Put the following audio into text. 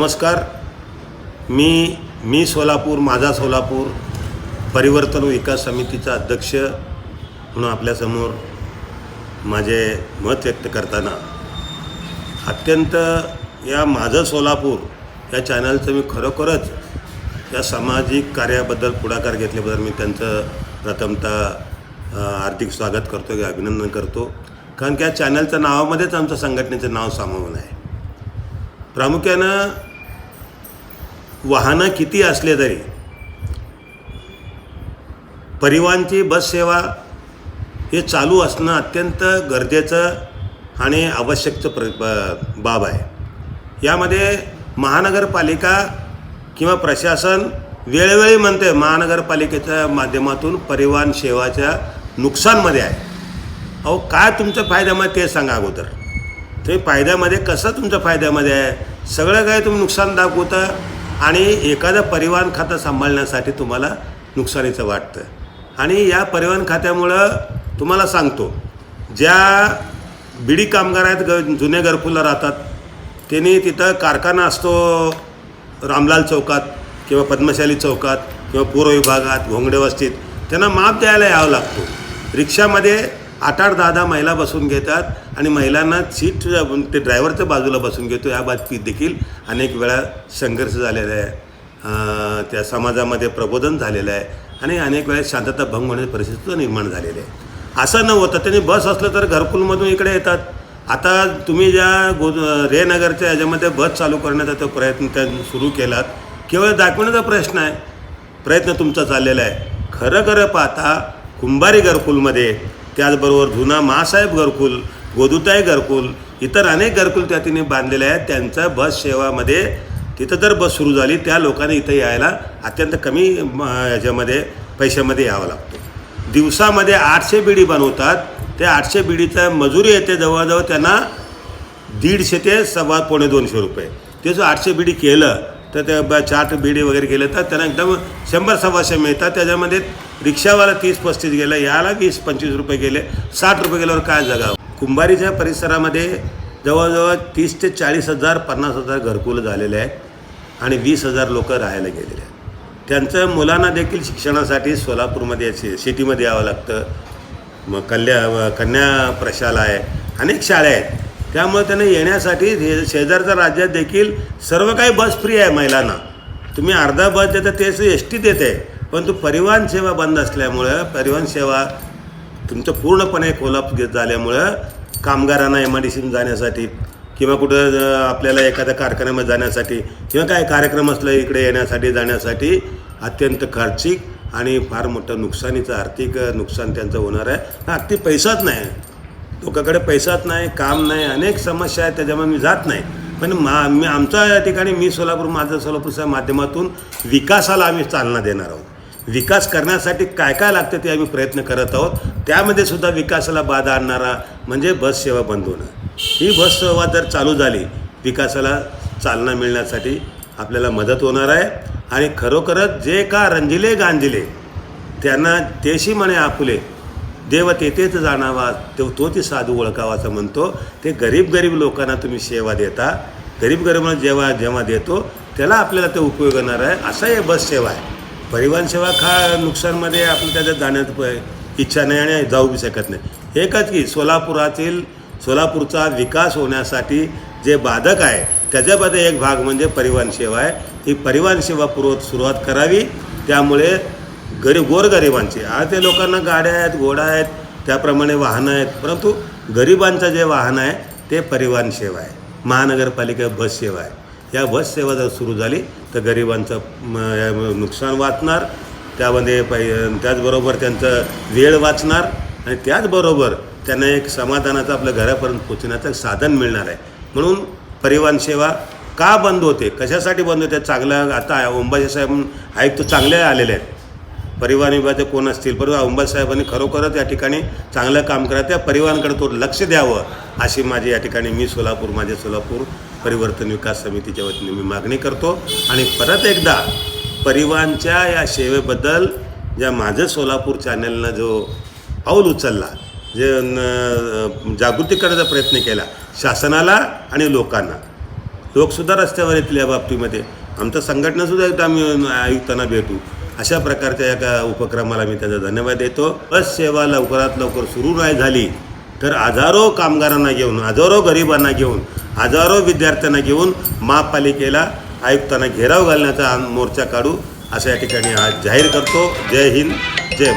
नमस्कार. मी मी सोलापूर माझा सोलापूर परिवर्तन विकास समितीचा अध्यक्ष म्हणून आपल्यासमोर माझे मत व्यक्त करताना अत्यंत या माझं सोलापूर या चॅनलचं मी खरोखरच या सामाजिक कार्याबद्दल पुढाकार घेतल्याबद्दल मी त्यांचं प्रथमतः आर्थिक हार्दिक स्वागत करतो किंवा अभिनंदन करतो. कारण की या चॅनलच्या नावामध्येच आमचं संघटनेचं नाव सामावून आहे. प्रामुख्यानं वाहनं किती असले तरी. परिवहनची बस सेवा हे चालू असणं अत्यंत गरजेचं आणि आवश्यकचं प्र बाब आहे. यामध्ये महानगरपालिका किंवा प्रशासन वेळोवेळी म्हणते महानगरपालिकेच्या माध्यमातून परिवहन सेवाच्या नुकसानमध्ये आहे. अहो काय तुमच्या फायद्यामध्ये ते सांगा अगोदर. ते फायद्यामध्ये कसं तुमच्या फायद्यामध्ये आहे? सगळं काय तुम्ही नुकसान दाखवता? आणि एखादं परिवहन खातं सांभाळण्यासाठी तुम्हाला नुकसानीचं वाटतं. आणि या परिवहन खात्यामुळं तुम्हाला सांगतो ज्या बिडी कामगार आहेत ग जुने घरकुलं राहतात त्यांनी तिथं कारखाना असतो रामलाल चौकात किंवा पद्मशाली चौकात किंवा पूर्व विभागात घोंगडे वस्तीत त्यांना माप द्यायला यावं लागतो. रिक्षामध्ये आठ आठ दहा दहा महिला बसून घेतात आणि महिलांना सीट ते ड्रायव्हरच्या बाजूला बसून घेतो. या बाबतीत देखील अनेक वेळा संघर्ष झालेला आहे. त्या समाजामध्ये प्रबोधन झालेलं आहे आणि अनेक वेळा शांतता भंग होण्याची परिस्थिती निर्माण झालेली आहे. असं न होतं त्यांनी बस असलं तर घरकुलमधून इकडे येतात. आता तुम्ही ज्या गो रेनगरच्या याच्यामध्ये बस चालू करण्याचा तो प्रयत्न त्या सुरू केलात केवळ दाखवण्याचा प्रश्न आहे. प्रयत्न तुमचा चाललेला आहे. खरं खरं पाहता कुंभारी घरकुलमध्ये त्याचबरोबर जुना महासाहेब घरकुल गोदुताई घरकुल इतर अनेक घरकुल त्या तिने बांधलेले आहेत. त्यांच्या बस सेवामध्ये तिथं जर बस सुरू झाली त्या लोकांनी इथं यायला अत्यंत कमी म, याच्यामध्ये पैशामध्ये यावं लागतं. दिवसामध्ये आठशे बिडी बनवतात. त्या आठशे बिडीचा मजुरी येते जवळजवळ त्यांना दीडशे ते सव्वा पावणे दोनशे रुपये. ते जो आठशे बिडी केलं तर त्या ब चाट बिडी वगैरे गेले तर त्यांना एकदम शंभर सव्वाशे मिळतात. त्याच्यामध्ये रिक्षावाला तीस पस्तीस गेलं याला वीस पंचवीस रुपये गेले साठ रुपये गेल्यावर काय जगावं कुंभारीच्या परिसरामध्ये जवळजवळ तीस ते चाळीस हजार पन्नास हजार घरकुलं झालेले आहेत आणि वीस हजार लोकं राहायला गेलेले आहेत. त्यांचं मुलांना देखील शिक्षणासाठी सोलापूरमध्ये सिटीमध्ये यावं लागतं. मग कल्या कन्या प्रशाला आहे अनेक शाळा आहेत. त्यामुळे त्यांना येण्यासाठी शेजारच्या राज्यात देखील सर्व काही बस फ्री आहे महिलांना. तुम्ही अर्धा बस देता तेच एस टी देते. परंतु परिवहन सेवा बंद असल्यामुळं परिवहन सेवा तुमचं पूर्णपणे कोलाप घेत झाल्यामुळं कामगारांना एम आय डी सीम जाण्यासाठी किंवा कुठं आपल्याला एखाद्या कारखान्यामध्ये जाण्यासाठी किंवा काय कार्यक्रम असलं इकडे येण्यासाठी जाण्यासाठी अत्यंत खर्चिक आणि फार मोठं नुकसानीचं आर्थिक नुकसान त्यांचं होणार आहे. अगदी पैसाच नाही. लोकांकडे पैसाच नाही काम नाही अनेक समस्या आहेत त्याच्यामुळे मी जात नाही. पण मा मी आमच्या या ठिकाणी मी सोलापूर माझं सोलापूरच्या माध्यमातून विकासाला आम्ही चालना देणार आहोत. विकास करण्यासाठी काय काय लागतं ते आम्ही प्रयत्न करत आहोत. त्यामध्ये सुद्धा विकासाला बाधा आणणारा म्हणजे बससेवा बंद होणं. ही बससेवा जर चालू झाली विकासाला चालना मिळण्यासाठी आपल्याला मदत होणार आहे. आणि खरोखरच जे का रंजिले गांजिले त्यांना तेशी म्हणे आपुले देव तेथेच जाणावा तो तो ती साधू ओळखावाचा म्हणतो. ते गरीब गरीब लोकांना तुम्ही सेवा देता. गरीब गरीबांना जेव्हा जेव्हा देतो त्याला आपल्याला ते उपयोग येणार आहे. असा हे बस सेवा आहे. परिवहन सेवा खा नुकसानमध्ये आपलं त्याच्यात जाण्यात इच्छा नाही आणि जाऊ बी शकत नाही. एकच की सोलापुरातील सोलापूरचा विकास होण्यासाठी जे बाधक आहे त्याच्यामध्ये एक भाग म्हणजे परिवहन सेवा आहे. ही परिवहन सेवा पुरव सुरुवात करावी. त्यामुळे गरीब गोरगरिबांचे. आज ते लोकांना गाड्या आहेत घोडा आहेत त्याप्रमाणे वाहनं आहेत. परंतु गरिबांचं जे वाहन आहे ते परिवहन सेवा आहे. महानगरपालिका बस सेवा आहे. या बस सेवा जर सुरू झाली तर गरिबांचं नुकसान वाचणार त्यामध्ये पै त्याचबरोबर त्यांचं वेळ वाचणार आणि त्याचबरोबर त्यांना एक समाधानाचं आपल्या घरापर्यंत पोचण्याचं साधन मिळणार आहे. म्हणून परिवहन सेवा का बंद होते? कशासाठी बंद होते? चांगलं आता ओंबाजी साहेब आयुक्त चांगले आलेले आहेत. परिवहन विभागाचे कोण असतील? परंतु अंबासाहेबांनी खरोखरच या ठिकाणी चांगलं काम करा त्या परिवहनकडे थोडं लक्ष द्यावं अशी माझी या ठिकाणी मी सोलापूर माझे सोलापूर परिवर्तन विकास समितीच्या वतीने मी मागणी करतो. आणि परत एकदा परिवहनच्या या सेवेबद्दल ज्या माझं सोलापूर चॅनलनं जो पाऊल उचलला जे जागृती करण्याचा प्रयत्न केला शासनाला आणि लोकांना. लोकसुद्धा रस्त्यावर येतील या बाबतीमध्ये. आमचं संघटनासुद्धा एकदा आम्ही आयुक्तांना भेटू. अशा प्रकारच्या एका उपक्रमाला मी त्याचा धन्यवाद देतो. बस सेवा लवकरात लवकर सुरू नाही झाली तर हजारो कामगारांना घेऊन हजारो गरिबांना घेऊन हजारो विद्यार्थ्यांना घेऊन महापालिकेला आयुक्तांना घेराव घालण्याचा मोर्चा काढू असं या ठिकाणी आज जाहीर करतो. जय हिंद जय